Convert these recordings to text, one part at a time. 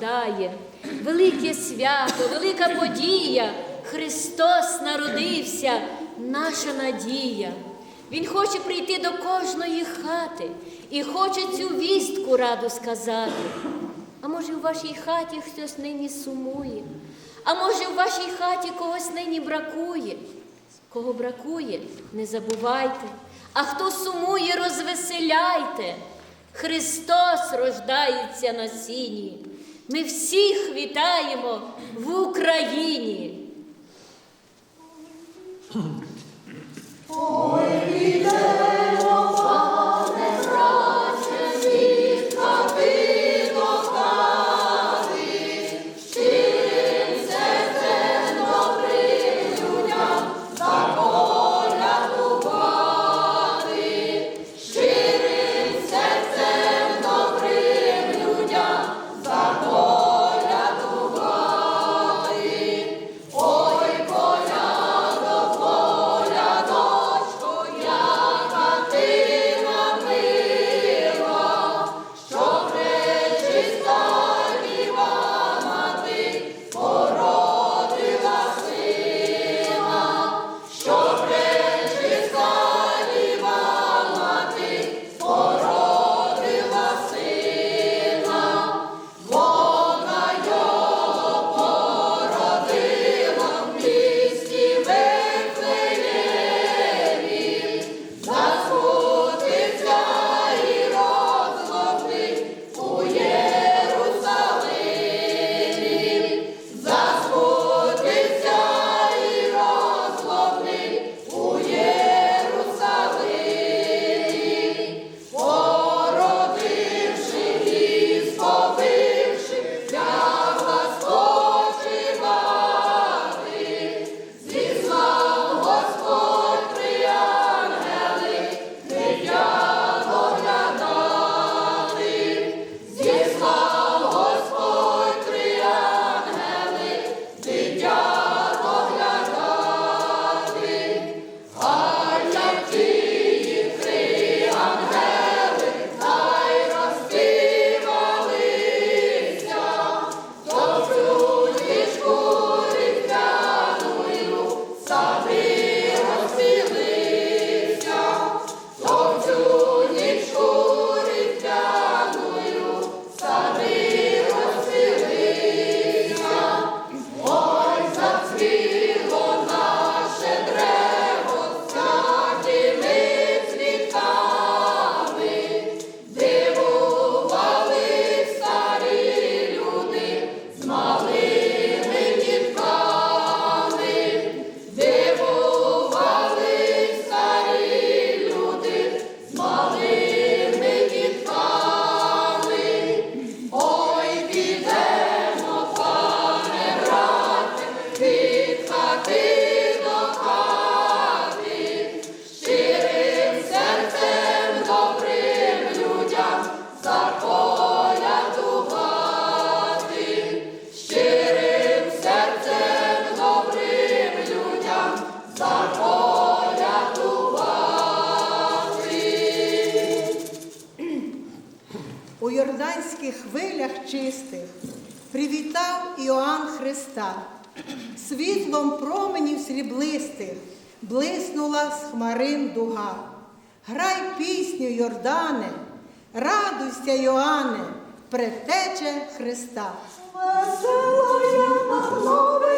дитя рождає. Велике свято, велика подія. Христос народився, наша надія. Він хоче прийти до кожної хати і хоче цю вістку раду сказати. А може, в вашій хаті хтось нині сумує, а може, в вашій хаті когось нині бракує. Кого бракує, не забувайте, а хто сумує, розвеселяйте. Христос рождається на сіні. Ми всіх вітаємо в Україні. У привітав Іоанн Христа, світлом променів сріблистих блиснула з хмарин дуга. Грай пісню, Йордане, радуйся, Йоанне, предтече Христа. Стала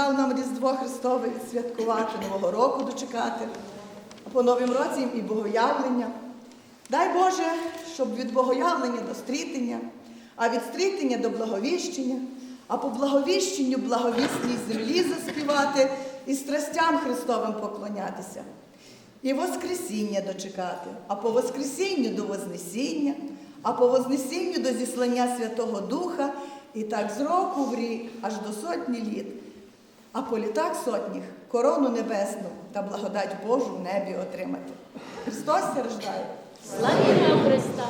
дав нам Різдво Христове святкувати Нового року дочекати, а по Новим році і богоявлення. Дай Боже, щоб від богоявлення до стрітення, а від стрітення до благовіщення, а по благовіщенню благовісній землі заспівати і страстям Христовим поклонятися. І Воскресіння дочекати, а по Воскресінню до Вознесіння, а по Вознесінню до зіслання Святого Духа, і так з року в рік аж до сотні літ. А по літах сотніх корону небесну та благодать Божу в небі отримати. Христос страждає! рождає. Славімо Христа!